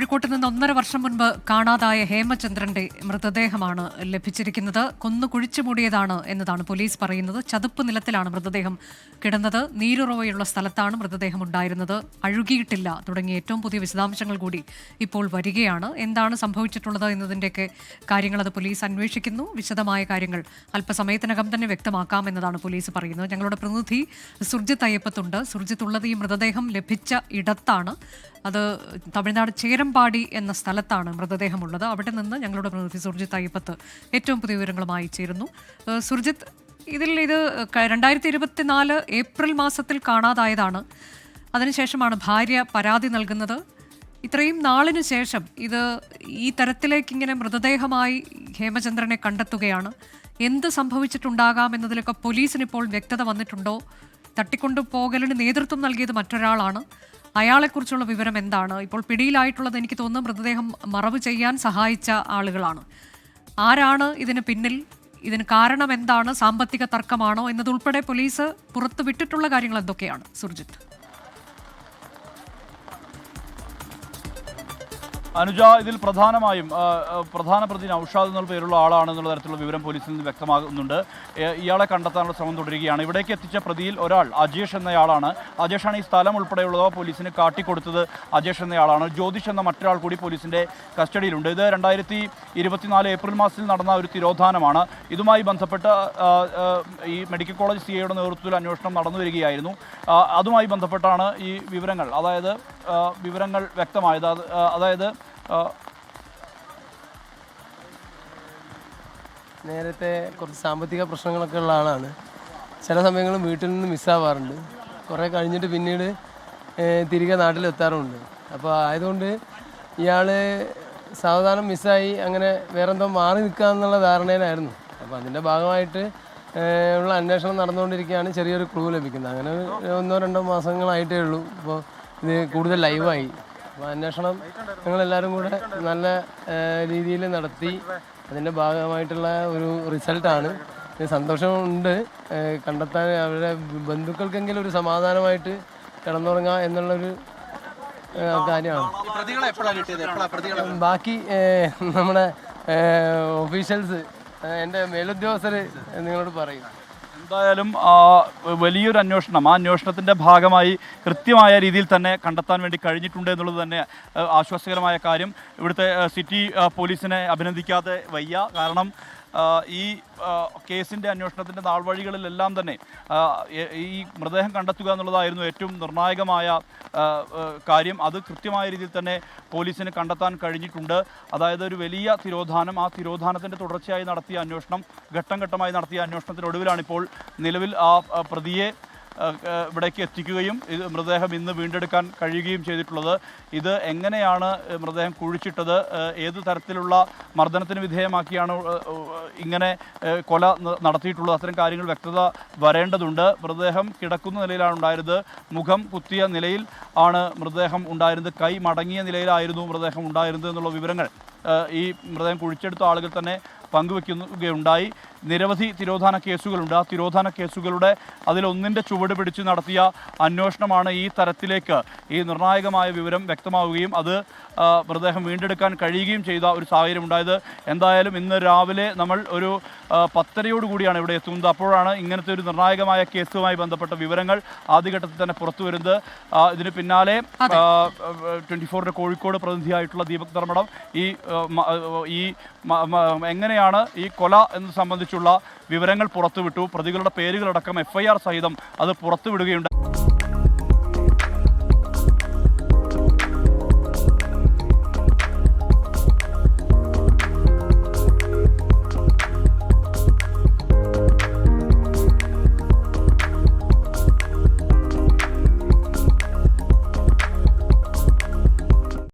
കോഴിക്കോട്ട് നിന്ന് ഒന്നര വർഷം മുൻപ് കാണാതായ ഹേമചന്ദ്രന്റെ മൃതദേഹമാണ് ലഭിച്ചിരിക്കുന്നത്. കൊന്നു കുഴിച്ചു മൂടിയതാണ് എന്നതാണ് പോലീസ് പറയുന്നത്. ചതുപ്പ് നിലത്തിലാണ് മൃതദേഹം കിടന്നത്. നീരുറവയുള്ള സ്ഥലത്താണ് മൃതദേഹം ഉണ്ടായിരുന്നത്. അഴുകിയിട്ടില്ല തുടങ്ങിയ ഏറ്റവും പുതിയ വിശദാംശങ്ങൾ കൂടി ഇപ്പോൾ വരികയാണ്. എന്താണ് സംഭവിച്ചിട്ടുള്ളത് എന്നതിന്റെയൊക്കെ കാര്യങ്ങൾ അത് പോലീസ് അന്വേഷിക്കുന്നു. വിശദമായ കാര്യങ്ങൾ അല്പസമയത്തിനകം തന്നെ വ്യക്തമാക്കാം എന്നതാണ് പോലീസ് പറയുന്നത്. ഞങ്ങളുടെ പ്രതിനിധി സുർജിത്ത് അയ്യപ്പത്തുണ്ട്. സുർജിത്ത് ഉള്ളത് ഈ മൃതദേഹം ലഭിച്ച ഇടത്താണ്. അത് തമിഴ്നാട് ചേരമ്പാടി എന്ന സ്ഥലത്താണ് മൃതദേഹമുള്ളത്. അവിടെ നിന്ന് ഞങ്ങളുടെ പ്രതിനിധി സുർജിത്ത് അയ്യപ്പത്ത് ഏറ്റവും പുതിയ വിവരങ്ങളുമായി ചേരുന്നു. സുർജിത് സുർജിത്ത് ഇതിൽ ഇത് രണ്ടായിരത്തി ഇരുപത്തിനാല് ഏപ്രിൽ മാസത്തിൽ കാണാതായതാണ്. അതിനുശേഷമാണ് ഭാര്യ പരാതി നൽകുന്നത്. ഇത്രയും നാളിന് ശേഷം ഇത് ഈ തരത്തിലേക്ക് ഇങ്ങനെ മൃതദേഹമായി ഹേമചന്ദ്രനെ കണ്ടെത്തുകയാണ്. എന്ത് സംഭവിച്ചിട്ടുണ്ടാകാം എന്നതിലൊക്കെ പോലീസിന് ഇപ്പോൾ വ്യക്തത വന്നിട്ടുണ്ടോ? തട്ടിക്കൊണ്ടു പോകലിന് നേതൃത്വം നൽകിയത് മറ്റൊരാളാണ്. അയാളെക്കുറിച്ചുള്ള വിവരം എന്താണ്? ഇപ്പോൾ പിടിയിലായിട്ടുള്ളത് എനിക്ക് തോന്നുന്നു മൃതദേഹം മറവ് ചെയ്യാൻ സഹായിച്ച ആളുകളാണ്. ആരാണ് ഇതിന് പിന്നിൽ? ഇതിന് കാരണം എന്താണ്? സാമ്പത്തിക തർക്കമാണോ? എന്നതുൾപ്പെടെ പോലീസ് പുറത്തുവിട്ടിട്ടുള്ള കാര്യങ്ങൾ എന്തൊക്കെയാണ്? സുർജിത്ത്. അനുജ ഇതിൽ പ്രധാനമായും പ്രധാന പ്രതി നൌഷാദ് എന്നുള്ള പേരുള്ള ആളാണെന്നുള്ള തരത്തിലുള്ള വിവരം പോലീസിൽ നിന്ന് വ്യക്തമാകുന്നുണ്ട്. ഇയാളെ കണ്ടെത്താനുള്ള ശ്രമം തുടരുകയാണ്. ഇവിടേക്ക് എത്തിച്ച പ്രതിയിൽ ഒരാൾ അജേഷ് എന്നയാളാണ്. അജേഷാണ് ഈ സ്ഥലം ഉൾപ്പെടെയുള്ളവ പോലീസിന് കാട്ടിക്കൊടുത്തത് അജേഷ് എന്നയാളാണ്. ജ്യോതിഷ് എന്ന മറ്റൊരാൾ കൂടി പോലീസിന്റെ കസ്റ്റഡിയിലുണ്ട്. ഇത് രണ്ടായിരത്തി ഇരുപത്തിനാല് ഏപ്രിൽ മാസത്തിൽ നടന്ന ഒരു തിരോധാനമാണ്. ഇതുമായി ബന്ധപ്പെട്ട് ഈ മെഡിക്കൽ കോളേജ് സി ഐയുടെ നേതൃത്വത്തിൽ അന്വേഷണം നടന്നു വരികയായിരുന്നു. അതുമായി ബന്ധപ്പെട്ടാണ് ഈ വിവരങ്ങൾ അതായത് വിവരങ്ങൾ വ്യക്തമായത്. അതായത് നേരത്തെ കുറച്ച് സാമ്പത്തിക പ്രശ്നങ്ങളൊക്കെ ഉള്ള ആളാണ്. ചില സമയങ്ങളിൽ വീട്ടിൽ നിന്ന് മിസ്സാവാറുണ്ട് കുറേ കഴിഞ്ഞിട്ട് പിന്നീട് തിരികെ നാട്ടിലെത്താറുമുണ്ട് അപ്പോൾ ആയതുകൊണ്ട് ഇയാൾ സാവധാനം മിസ്സായി അങ്ങനെ വേറെന്തോ മാറി നിൽക്കുക എന്നുള്ള ധാരണയിലായിരുന്നു. അപ്പോൾ അതിന്റെ ഭാഗമായിട്ട് ഉള്ള അന്വേഷണം നടന്നുകൊണ്ടിരിക്കുകയാണ് ചെറിയൊരു ക്ലൂ ലഭിക്കുന്നത്. അങ്ങനെ ഒന്നോ രണ്ടോ മാസങ്ങളായിട്ടേ ഉള്ളൂ. ഇപ്പോൾ ഇത് കൂടുതൽ ലൈവായി അപ്പോൾ അന്വേഷണം ഞങ്ങളെല്ലാവരും കൂടെ നല്ല രീതിയിൽ നടത്തി. അതിന്റെ ഭാഗമായിട്ടുള്ള ഒരു റിസൾട്ടാണ്. സന്തോഷമുണ്ട് കണ്ടെത്താൻ അവരുടെ ബന്ധുക്കൾക്കെങ്കിലും ഒരു സമാധാനമായിട്ട് കിടന്നുറങ്ങുക എന്നുള്ളൊരു കാര്യമാണ്. ബാക്കി നമ്മുടെ ഒഫീഷ്യൽസ് എന്റെ മേലുദ്യോഗസ്ഥർ നിങ്ങളോട് പറയും. എന്തായാലും വലിയൊരു അന്വേഷണം ആ അന്വേഷണത്തിന്റെ ഭാഗമായി കൃത്യമായ രീതിയിൽ തന്നെ കണ്ടെത്താൻ വേണ്ടി കഴിഞ്ഞിട്ടുണ്ട് എന്നുള്ളത് തന്നെ ആശ്വാസകരമായ കാര്യം. ഇവിടുത്തെ സിറ്റി പോലീസിനെ അഭിനന്ദിക്കാതെ വയ്യ. കാരണം ഈ കേസിന്റെ അന്വേഷണത്തിന്റെ അന്വേഷണത്തിന്റെ നാൾവഴികളിലെല്ലാം തന്നെ ഈ മൃതദേഹം കണ്ടെത്തുക എന്നുള്ളതായിരുന്നു ഏറ്റവും നിർണായകമായ കാര്യം. അത് കൃത്യമായ രീതിയിൽ തന്നെ പോലീസിന് കണ്ടെത്താൻ കഴിഞ്ഞിട്ടുണ്ട്. അതായത് ഒരു വലിയ തിരോധാനം ആ തിരോധാനത്തിന്റെ തുടർച്ചയായി നടത്തിയ അന്വേഷണം ഘട്ടം ഘട്ടമായി നടത്തിയ അന്വേഷണത്തിനൊടുവിലാണ് ഇപ്പോൾ നിലവിൽ ആ പ്രതിയെ ഇവിടേക്ക് എത്തിക്കുകയും ഇത് മൃതദേഹം ഇന്ന് വീണ്ടെടുക്കാൻ കഴിയുകയും ചെയ്തിട്ടുള്ളത്. ഇത് എങ്ങനെയാണ് മൃതദേഹം കുഴിച്ചിട്ടത്? ഏത് തരത്തിലുള്ള മർദ്ദനത്തിന് വിധേയമാക്കിയാണ് ഇങ്ങനെ കൊല നടത്തിയിട്ടുള്ളത്? അത്തരം കാര്യങ്ങൾ വ്യക്തത വരേണ്ടതുണ്ട്. മൃതദേഹം കിടക്കുന്ന നിലയിലാണ് ഉണ്ടായിരുന്നത്. മുഖം കുത്തിയ നിലയിൽ ആണ് മൃതദേഹം ഉണ്ടായിരുന്നത്. കൈ മടങ്ങിയ നിലയിലായിരുന്നു മൃതദേഹം ഉണ്ടായിരുന്നത് എന്നുള്ള വിവരങ്ങൾ ഈ മൃതദേഹം കുഴിച്ചെടുത്ത ആളുകൾ തന്നെ പങ്കുവെക്കുകയുണ്ടായി. നിരവധി തിരോധാന കേസുകളുണ്ട്. ആ തിരോധാന കേസുകളുടെ അതിലൊന്നിന്റെ ചുവട് പിടിച്ച് നടത്തിയ അന്വേഷണമാണ് ഈ തരത്തിലേക്ക് ഈ നിർണായകമായ വിവരം വ്യക്തമാവുകയും അത് മൃതദേഹം വീണ്ടെടുക്കാൻ കഴിയുകയും ചെയ്ത ഒരു സാഹചര്യം ഉണ്ടായത് എന്തായാലും ഇന്ന് രാവിലെ നമ്മൾ ഒരു പത്തരയോടുകൂടിയാണ് കൂടിയാണ് ഇവിടെ എത്തുന്നത്. അപ്പോഴാണ് ഇങ്ങനത്തെ ഒരു നിർണായകമായ കേസുമായി ബന്ധപ്പെട്ട വിവരങ്ങൾ ആദ്യഘട്ടത്തിൽ തന്നെ പുറത്തു വരുന്നത്. ഇതിന് പിന്നാലെ ട്വന്റി ഫോറിന്റെ കോഴിക്കോട് പ്രതിനിധിയായിട്ടുള്ള ദീപക് ധർമ്മടം ഈ എങ്ങനെയാണ് ഈ മ- എങ്ങനെയാണ് ഈ കൊല എന്ന് സംബന്ധിച്ചുള്ള വിവരങ്ങൾ പുറത്തുവിട്ടു. പ്രതികളുടെ പേരുകളടക്കം എഫ് ഐ ആർ സഹിതം അത് പുറത്തുവിടുകയുണ്ടായി.